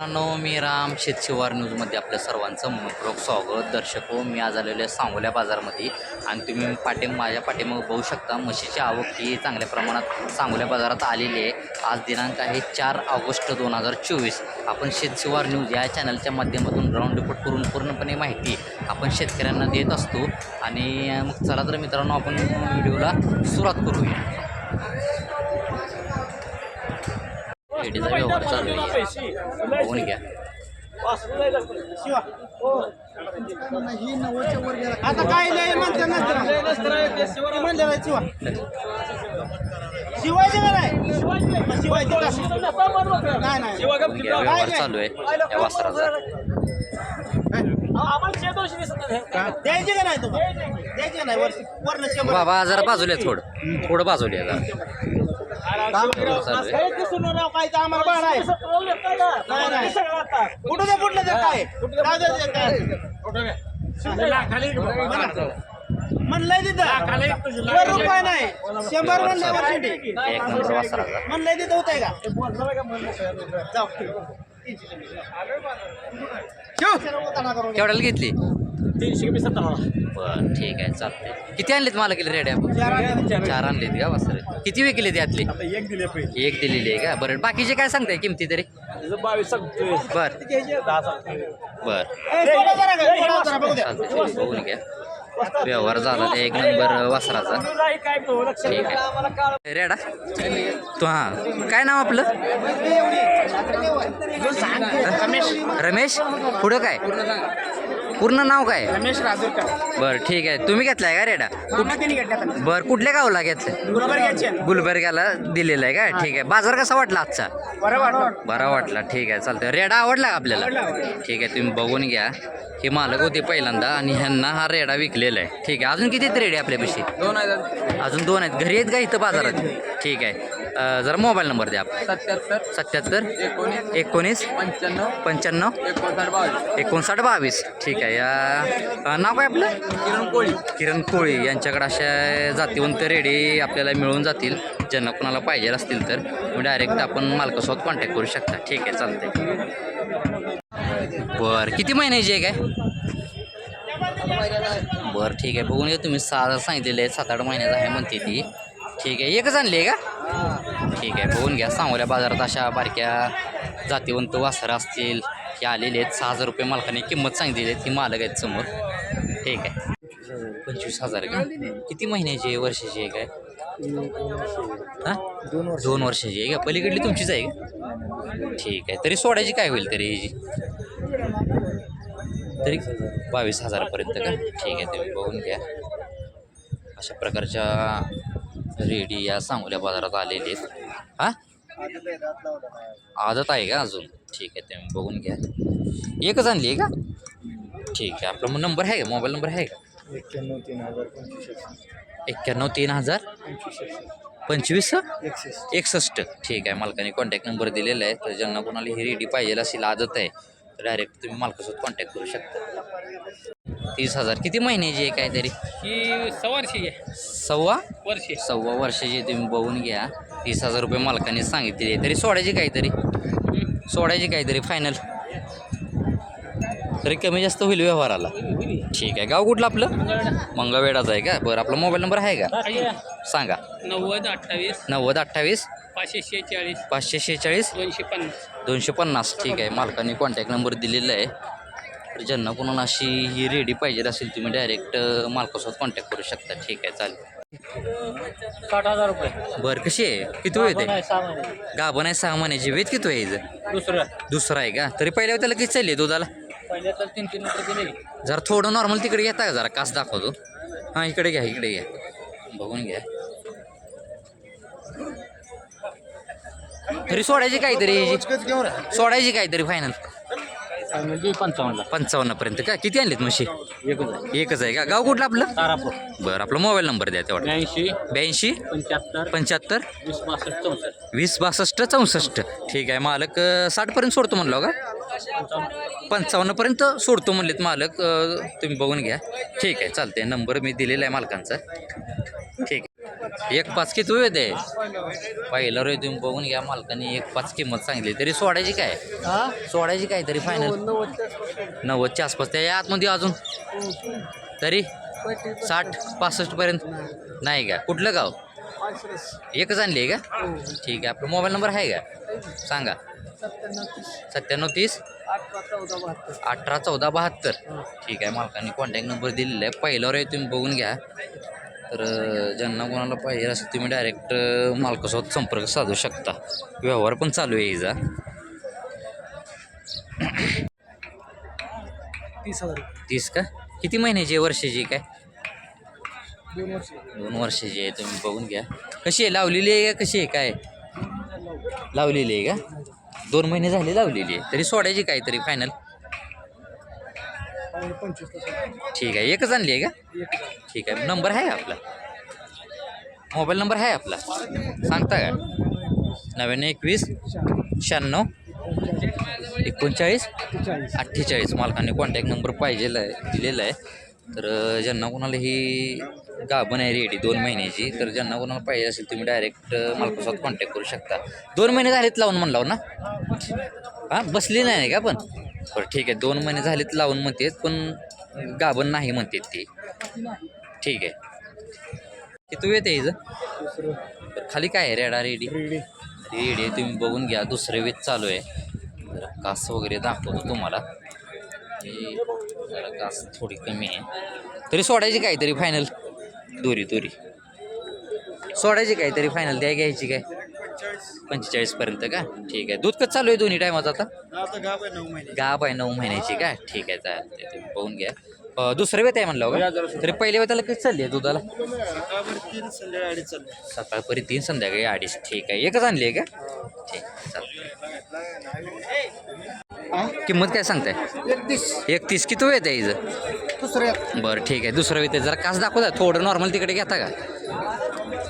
मित्रांनो मी राम शेतशिवार न्यूजमध्ये आपल्या सर्वांचं मनपूर्वक स्वागत. दर्शक हो मी आज आलेलो आहे सांगोल्या बाजारामध्ये. आणि तुम्ही पाठी माझ्या पाठीमाग बघू शकता म्हशीची आवक ही चांगल्या प्रमाणात सांगोल्या बाजारात आलेली आहे. आज दिनांक आहे चार ऑगस्ट दोन हजार चोवीस. आपण शेतशिवार न्यूज या चॅनलच्या माध्यमातून ग्राउंड रिपोर्ट करून पूर्णपणे माहिती आपण शेतकऱ्यांना देत असतो. आणि मग चला तर मित्रांनो आपण व्हिडिओला सुरुवात करूया. शेतीचा व्यवहार चालू आहे. बघून घ्या. आता काय लय म्हणते नसतं म्हणलं नाही शिवा. शिवाजी का नाही शिवाजी. का? नाही नाही. बघून घ्या व्यवहार चालू आहे. या वासराचा. बाबा जरा बाजूला आहे थोडं. थोडं बाजूला चालू आहे काय तर आम्हाला कुठं ते कुठलं देत काय म्हणलंय तिथं वर रुपये नाही शंभर म्हणलं वर्षी एक नंबर म्हणलंय तिथं होतंय का जाऊ केवढ्याला घेतली? बरं ठीक आहे चालते किती आणलेत मला केले रेड्या आपण? चार आणलेत का? वासरे किती विकले त्यातले एक दिले एक दिलेली आहे का? बरं बाकीचे काय सांगताय किमती तरी? बावीस सांगतोय. बर. बर. चालते बघून घ्या. व्यवहार झाला ते एक नंबर वासराचा. ठीक आहे. रेडा? तू हां. काय नाव आपलं? रमेश? पुढं काय? पूर्ण नाव काय? रमेश राजूरकर. बरं ठीक आहे. तुम्ही घेतलाय का रेडा? त्यांनी घेतला बरं कुठल्या गावला घेतलं घ्यायचे गुलबर्ग्याला दिलेला आहे का? ठीक आहे. बाजार कसा वाटला आजचा? बरं वाटला. ठीक आहे. चालतंय. रेडा आवडला का आपल्याला? ठीक आहे. तुम्ही बघून घ्या. हे मालक होते पहिल्यांदा आणि ह्यांना हा रेडा विकलेला आहे. ठीक आहे. अजून किती आहेत रेडे आपल्यापाशी? दोन हजार अजून दोन आहेत. घरी आहेत का इथं बाजारात? ठीक आहे. जरा मोबाईल नंबर द्या. सत्याहत्तर सत्याहत्तर एकोणीस एकोणीस पंच्याण्णव पंच्याण्णव एकोणसाठ बावीस. एकोणसाठ बावीस. ठीक आहे. या नाव काय आपलं? किरण कोळी. किरण कोळी. यांच्याकडे अशा जातीवंत रेडे आपल्याला मिळून जातील. ज्यांना कोणाला पाहिजे असतील तर मग डायरेक्ट आपण मालकासोबत कॉन्टॅक्ट करू शकता. ठीक आहे चालतंय. बरं किती महिन्याची आहे काय? बरं ठीक आहे. बघून घ्या तुम्ही. सहा सांगितलेले आहे सात आठ महिन्याचा आहे म्हणते ती. ठीक आहे. एकच आणली आहे का? ठीक आहे. बघून घ्या. सांगोल्या बाजारात अशा बारक्या जातीवंत वासरं असतील हे आलेले आहेत. सहा हजार रुपये मालकाने किंमत सांगितलेली आहे. ती मालक आहेत समोर. ठीक आहे. पंचवीस हजार का? किती महिन्याची आहे? वर्षाची आहे काय? हां? दोन वर्ष दोन वर्षाची आहे का? पलीकडली तुमचीच आहे का? ठीक आहे. तरी सोडायची काय होईल तरी ह्याची तरी बावीस हजारापर्यंत का? ठीक आहे. तुम्ही बघून घ्या. अशा प्रकारच्या रेडी या सांगोल्या बाजारात आलेले आहेत. हां? आदत आहे का अजून? ठीक आहे तुम्ही बघून घ्या. एकच आणली आहे का? ठीक आहे आपला मग नंबर आहे का? मोबाईल नंबर आहे का? एक्क्याण्णव तीन हजार पंचवीस एक्क्याण्णव तीन हजार? पंचवीस? एकसष्ट. ठीक आहे मालकाने कॉन्टॅक्ट नंबर दिलेला आहे. तर ज्यांना कोणाला ही रेडी पाहिजे असेल आदत आहे तर डायरेक्ट तुम्ही मालकासोबत कॉन्टॅक्ट करू शकता. तीस हजार. किती महिन्याची आहे काहीतरी? ही सवारशी आहे. सव्वा? वर्षी सव्वा वर्षाची तुम्ही बघून घ्या. तीस हजार रुपये मालकाने सांगितलेली आहे. तरी सोडायची काहीतरी. सोडायची काहीतरी फायनल तरी कमी जास्त होईल व्यवहाराला. ठीक आहे. गाव कुठलं आपलं? मंगळवेडाचं आहे का? बरं आपला मोबाईल नंबर आहे का? सांगा. नव्वद अठ्ठावीस नव्वद अठ्ठावीस पाचशे शेहेचाळीस पाचशे शेहेचाळीस दोनशे पन्नास. दोनशे पन्नास. ठीक आहे. मालकाने कॉन्टॅक्ट नंबर दिलेला आहे. तर ज्यांना कोणाला अशी ही रेडी पाहिजे असेल तुम्ही डायरेक्ट मालकासोबत कॉन्टॅक्ट करू शकता. ठीक आहे चालेल. साठ हजार रुपये. बरं कशी आहे? किती वेळ येते गाभण आहे सहा महिन्याची. वेद किती आहे हिचं? दुसरं. दुसरा आहे का? तरी पहिल्या त्याला किती चालली आहे दुधाला? पहिले तर तीन तीन दिले. जरा थोडं नॉर्मल तिकडे घेता का जरा? कास दाखवतो. हां इकडे घ्या इकडे घ्या. बघून घ्या. तरी सोडायची काहीतरी. सोडायची काहीतरी फायनल पंचावन्नला पंचावन्नपर्यंत. का किती आणलीत म्हशी? एकच आहे. एकच आहे का? गाव कुठलं आपलं? तारापूर. बरं आपला मोबाईल नंबर द्या तेवढा. ब्याऐंशी. ब्याऐंशी? पंच्याहत्तर. पंच्याहत्तर? वीस बासष्ट चौसष्ट. वीस बासष्ट चौसष्ट. ठीक आहे मालक अं, साठपर्यंत सोडतो म्हणलो का? पंचावन्नपर्यंत सोडतो म्हणलेत मालक. अं, तुम्ही बघून घ्या. ठीक आहे चालते नंबर मी दिलेला आहे मालकांचा. ठीक आहे. एक पाच किती वेळ आहे पहिला रे तुम्ही बघून घ्या मालकाने एक पाच किंमत सांगितली. तरी सोडायची काय? सोडायची काय तरी फायनल नव्वदच्या आसपास. त्या आतमध्ये अजून. तरी? साठ पासष्ट पर्यंत. नाही का? कुठलं गाव? एकच आणली आहे का? ठीक आहे. आपला मोबाईल नंबर आहे का? सांगा. सत्त्याण्णव तीस. अठरा चौदा बहात्तर. ठीक आहे. मालकाने कॉन्टॅक्ट नंबर दिलेला आहे. पहिल्यावर तुम्ही बघून घ्या. तर ज्यांना कोणाला पाहिजे असेल तुम्ही डायरेक्ट मालकासोबत संपर्क साधू शकता. व्यवहार पण चालू आहे इजा तीस हजार तीस का? किती महिन्याची आहे वर्षाची काय? दोन वर्ष दोन वर्षाची आहे तुम्ही बघून घ्या. कशी आहे? लावलेली आहे का कशी आहे? काय? लावलेली आहे का? दोन महिने झाले लावलेली आहे. तरी सोडायची काय तरी फायनल ठीक आहे एकच आणली आहे का? ठीक आहे नंबर आहे आपला? मोबाईल नंबर आहे आपला? सांगता का? नव्याण्णव एकवीस शहाण्णव एकोणचाळीस अठ्ठेचाळीस. मालकाने कॉन्टॅक्ट नंबर पाहिजेला आहे दिलेला आहे. तर ज्यांना कोणाला ही गाभण आहे रेडी दोन महिन्याची तर ज्यांना कोणाला पाहिजे असेल तुम्ही डायरेक्ट मालकासोबत कॉन्टॅक्ट करू शकता. दोन महिने झालेत लावून म्हणलाव ना? हां बसली नाही का पण? बरं ठीक आहे. दोन महिने झालेत लावून म्हणतात पण गाभण नाही म्हणतात ती. ठीक आहे. किती येते हिचं? खाली काय आहे? रेडा रेडी? रेडी. आहे. तुम्ही बघून घ्या. दुसरं वेच चालू आहे. जरा कास वगैरे दाखवतो तुम्हाला. हे जरा कास थोडी कमी आहे. तरी सोडायची काहीतरी फायनल दोरी दोरी. सोडायची काहीतरी फायनल द्या घ्यायची काय? पंचेचाळीसपर्यंत का? ठीक आहे. दूध कसं चालू आहे दोन्ही टायमाचं आता? आता गाव आहे नऊ महिने गाब आहे नऊ महिन्याची का? ठीक आहे चालते तुम्ही पाहून घ्या. अं, दुसरं वेत आहे म्हणलं का? तरी पहिल्या वेताला किती चालली आहे दुधाला? सकाळपर्यंत तीन संध्याकाळी अडीच चालले सकाळपरी तीन संध्याकाळी अडीच. ठीक आहे. एकच आणली आहे का? ठीक चालतं किंमत काय सांगताय? एकतीस. एकतीस किती वेळ आहे हिचं? दुसऱ्या बरं ठीक आहे. दुसरं वेळ जरा कास दाखवता. थोडं नॉर्मल तिकडे घेता का?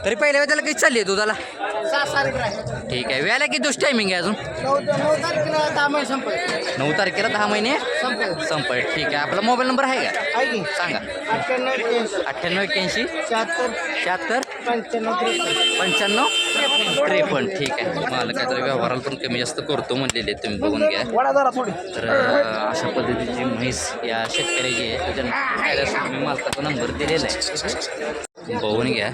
तरी पहिल्या वेळेला किती चालली आहे दुधाला? सहा आहे ठीक आहे. वेळेला किती दिवस टायमिंग आहे अजून? नऊ तारखेला दहा महिने? संपले. नऊ तारखेला दहा महिने संपले संपल ठीक आहे. आपला मोबाईल नंबर आहे का? सांगा. अठ्ठ्याण्णव एक्क्याऐंशी शहात्तर. पंच्याण्णव त्रेपन्न. ठीक आहे. मला काहीतरी व्यवहाराला पण कमी जास्त करतो म्हणलेले तुम्ही. बघून घ्या. तर अशा पद्धतीची म्हैस या शेतकऱ्याची आहे तुम्ही मालकाचा नंबर दिलेला आहे. बघून घ्या.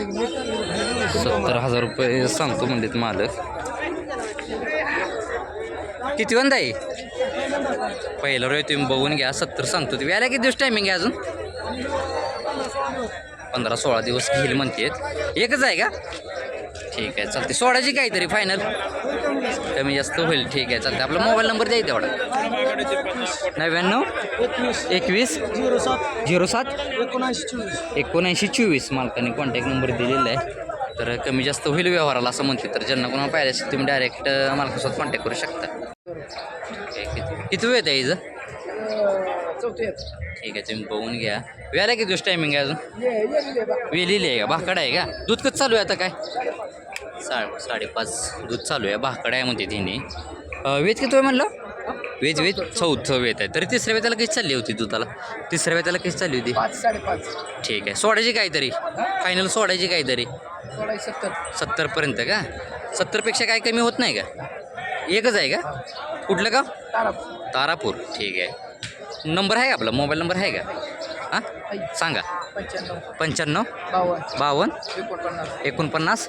सत्तर हजार रुपये सांगतो म्हणलेत मालक. किती वंदा आहे? पहिलं रोय तुम्ही बघून घ्या. सत्तर सांगतो ते. व्यायला किती दिवस टायमिंग आहे अजून? पंधरा सोळा दिवस घेईल म्हणतेत एकच आहे का? ठीक आहे चालते सोळाची काहीतरी फायनल कमी जास्त होईल. ठीक आहे चालते आपला मोबाईल नंबर द्यायचा तेवढा नव्याण्णव एकवीस एकवीस झिरो सात. झिरो सात एकोणऐंशी चोवीस. एकोणऐंशी चोवीस. मालकाने कॉन्टॅक्ट नंबर दिलेला आहे. तर कमी जास्त होईल व्यवहाराला असं म्हणते. तर ज्यांना कोणाला पाहिजे असेल तुम्ही डायरेक्ट मालकासोबत कॉन्टॅक्ट करू शकता. किती वेळ आहे हिचं ठीक आहे तुम्ही बघून घ्या. वेळेला किती दिवस टायमिंग आहे अजून? वेलेली आहे का? भाकड आहे का? दूध कसं चालू आहे आता काय? सा साडेपाच दूध चालू आहे. भाकड आहे म्हणते तिने. वेज किती आहे म्हणलं? वेज वेज? चौथं वेत आहे. तरी तिसऱ्या वेताला कशी चालली होती दुधाला? तिसऱ्या वेताला कशी चालली होती? ठीक आहे. सोडायची काहीतरी? फायनल सोडायची काहीतरी? सोळा सत्तर. सत्तरपर्यंत का? सत्तरपेक्षा काय कमी होत नाही का? एकच आहे का? कुठलं गाव? तारापूर. तारापूर. ठीक आहे. नंबर आहे का आपला? मोबाईल नंबर आहे का? हां? सांगा. पंच्याण्णव. पंच्याण्णव? बावन्न. बावन्न? एकोणपन्नास. एकोणपन्नास?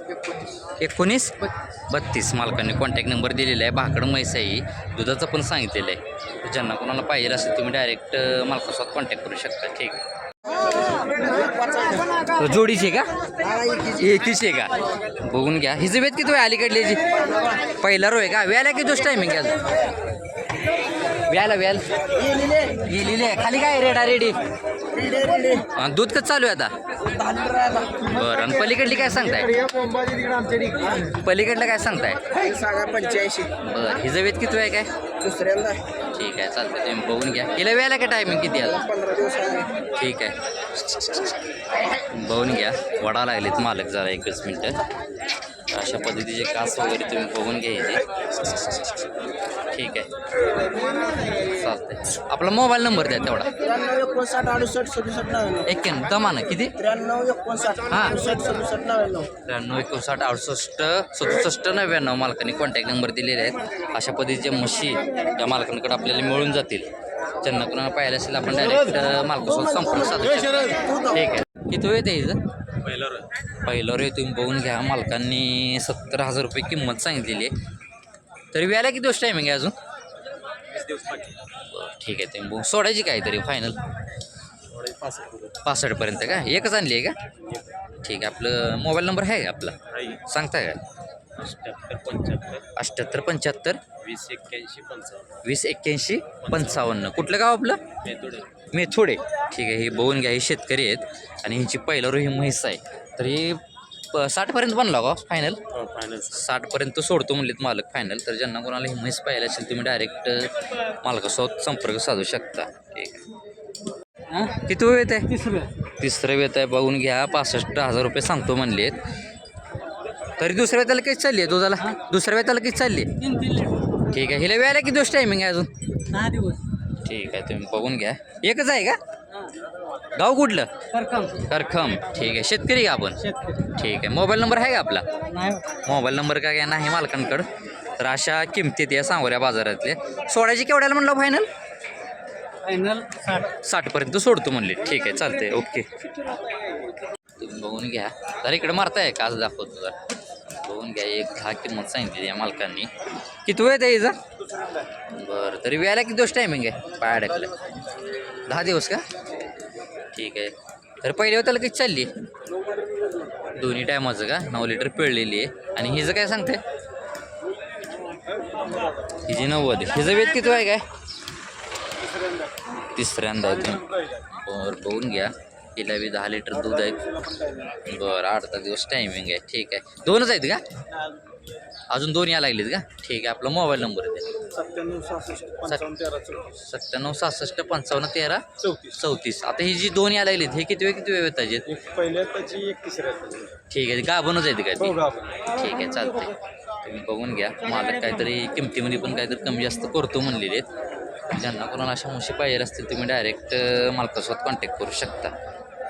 एकोणीस. बत्तीस. मालकाने कॉन्टॅक्ट नंबर दिलेला आहे. भाकड म्हैस आहे ही. दुधाचं पण सांगितलेलं आहे. ज्यांना कोणाला पाहिजे असेल तुम्ही डायरेक्ट मालकासोबत कॉन्टॅक्ट करू शकता. ठीक आहे. जोडीचे आहे का? एकीचे आहे का? बघून घ्या. हिचं वेद किती आहे अलीकडल्याची पहिला रो आहे का? व्याला किती टायमिंग घ्या व्यायला व्याल गेलेली आहे. खाली काय रेडा रेडी? दूध कसं चालू आहे आता? बरं आणि पलीकडली काय सांगताय? पलीकडलं काय सांगताय? सांगा पंच्याऐंशी बरं हिचं वेद किती आहे काय? दुसऱ्यांदा ठीक आहे चालतं तुम्ही बघून घ्या. हिला वेळेला काय टायमिंग किती आहे पंधरा दिवस ठीक आहे. बघून घ्या. वडा लागलेत मालक जरा एकच मिनटं. अशा पद्धतीचे कास वगैरे तुम्ही बघून घ्यायचे. ठीक आहे. चालतंय. आपला मोबाईल नंबर द्या तेवढा. एक्क्याण्णव दमानं किती? त्र्याण्णव एकोणसाठ हा. अडुसष्ट सदुसष्ट नव्याण्णव. त्र्याण्णव एकोणसाठ अडुसष्ट सदुसष्ट नव्याण्णव मालकांनी कॉन्टॅक्ट नंबर दिलेले आहेत. अशा पद्धतीच्या म्हशी या मालकांकडे आपल्याला मिळून जातील. ज्यांना कोणाला पाहिजे असेल आपण डायरेक्ट मालकासोबत संपर्क साधू ठीक आहे. किती वेळ द्यायचं पहिलं रे तुम्ही बघून घ्या. मालकांनी सत्तर हजार रुपये किंमत सांगितलेली आहे. तरी व्याला किती दिवस टायमिंग आहे अजून? ठीक आहे. तुम्ही बघून सोडायची काय तरी फायनल पासष्टपर्यंत. का? एकच आणली आहे का? ठीक आहे. आपलं मोबाईल नंबर आहे का आपला? सांगताय का? अठ्ठ्याहत्तर पंच्याहत्तर. अठ्ठ्याहत्तर पंच्याहत्तर. वीस एक्क्याऐंशी पंचावन्न. वीस एक्क्याऐंशी पंचावन्न. कुठलं गाव आपलं? मेथोडे. मेथोडे. ठीक आहे हे बघून घ्या हे शेतकरी आहेत आणि ह्यांची पहिल्यावर ही म्हैस आहे. तर हे प- साठपर्यंत बनला का फायनल फायनल साठपर्यंत सोडतो म्हणलेत मालक फायनल तर ज्यांना कोणाला ही म्हैस पाहिजे असेल तुम्ही डायरेक्ट मालकासोबत संपर्क साधू शकता. ठीक आहे. किती वेळ येत आहे? तिसरं. वेत आहे बघून घ्या. पासष्ट हजार रुपये सांगतो म्हणलेत. तरी दुसऱ्या वेताला किती चालली आहे दुधाला. दुसऱ्या वेताला किती चालली आहे. ठीक आहे. हिला वेळेला किती दिवस टायमिंग आहे अजून? दहा दिवस. ठीक आहे. तुम्ही बघून घ्या. एकच आहे का? गाव कुठलं? करखम ठीक आहे. शेतकरी का आपण? ठीक आहे. मोबाईल नंबर आहे का आपला? मोबाईल नंबर काय काय नाही मालकांकडं. तर अशा किमतीत या सांगोऱ्या बाजारातले सोडायची केवढ्याला म्हणलं फायनल फायनल साठपर्यंत सोडतो म्हणले. ठीक आहे. चालतंय. ओके. तुम्ही बघून घ्या. तर इकडे मारताय का? आज दाखवतो जरा. बघून घ्या एक दहा किंमत सांगितली या मालकांनी. किती वेळ द्यायचा बरं तरी वेळेला किती दिवस टायमिंग आहे पाय अडकलं. दहा दिवस का? ठीक आहे. तर पहिले होत्याला किती चालली. दोन्ही टायमाचं का? नऊ लिटर पिळलेली आहे. आणि हिचं काय सांगते? हिची नव्वद हिचं वेद किती आहे काय? तिसऱ्यांदा आहे बरं बघून घ्या. हिला बी दहा लिटर दूध आहे. बरं आठ दहा दिवस टायमिंग आहे. ठीक आहे. दोनच आहेत का? अजून दोन या लागलेत का? ठीक आहे आपला मोबाईल नंबर आहे सत्त्याण्णव सहासष्ट पंचावन्न तेरा चौतीस. चौतीस. आता ही जी दोन या लागलीत हे किती वेळ किती वेळ येतात एक पहिल्या त्याची एक तिसऱ्या ठीक आहे गाभणच आहेत का हो ठीक आहे चालतंय. तुम्ही बघून घ्या. मालक काहीतरी किमतीमध्ये पण काहीतरी कमी जास्त करतो म्हणलेले आहेत. ज्यांना कोणाला अशा म्हशी पाहिजे असतील तुम्ही डायरेक्ट मालकासोबत कॉन्टॅक्ट करू शकता.